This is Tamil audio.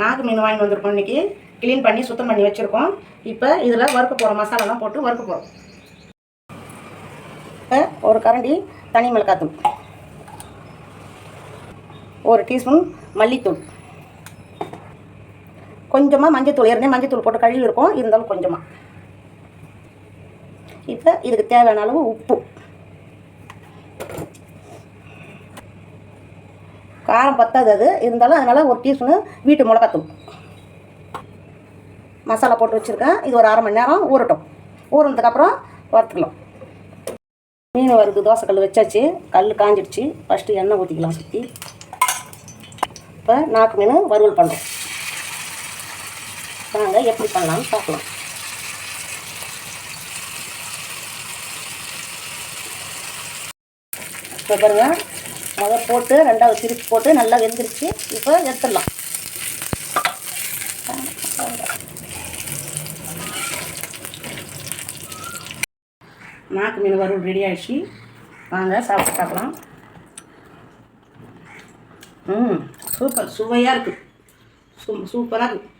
நாகு மீன் வாங்கி வந்திருக்கோம் இன்றைக்கி க்ளீன் பண்ணி சுத்தம் பண்ணி வச்சுருக்கோம். இப்போ இதில் வறுக்க போகிறோம் மசாலாலாம் போட்டு வறுக்க போகிறோம் இப்போ ஒரு கரண்டி தனி மிளகாத்தூள். ஒரு டீஸ்பூன் மல்லித்தூள். கொஞ்சமாக மஞ்சத்தூள் ஏற்கனவே மஞ்சத்தூள் போட்டு கழுவி இருக்கும். இருந்தாலும் கொஞ்சமாக இப்போ இதுக்கு தேவையான அளவு உப்பு. காரம் பத்தாது அது. இருந்தாலும் அதனால் ஒரு டீஸ்பூனு வீட்டு மிளகாத்தூள் மசாலா போட்டு வச்சுருக்கேன். இது ஒரு அரை மணி நேரம் ஊறட்டும். ஊறினதுக்கப்புறம் வறுத்துக்கலாம். மீன் வறுத்து தோசைக்கல் வச்சாச்சு. கல் காஞ்சிடுச்சு. ஃபஸ்ட்டு எண்ணெய் ஊற்றிக்கலாம் சுற்றி இப்போ நாக்கு மீன் வறுவல் பண்ணுறோம் வாங்க எப்படி பண்ணலாம்னு பார்க்கலாம். இப்போ பாருங்கள் முதல் போட்டு ரெண்டாவது திருப்பி போட்டு நல்லா வெந்துருச்சு. இப்போ எடுத்துடலாம். நாக்கு மீன் வறுவல் ரெடி ஆகிடுச்சு வாங்க சாப்பிட்டு பார்க்கலாம். ம் சூப்பர் சுவையாக இருக்குது சூ சூப்பராக இருக்குது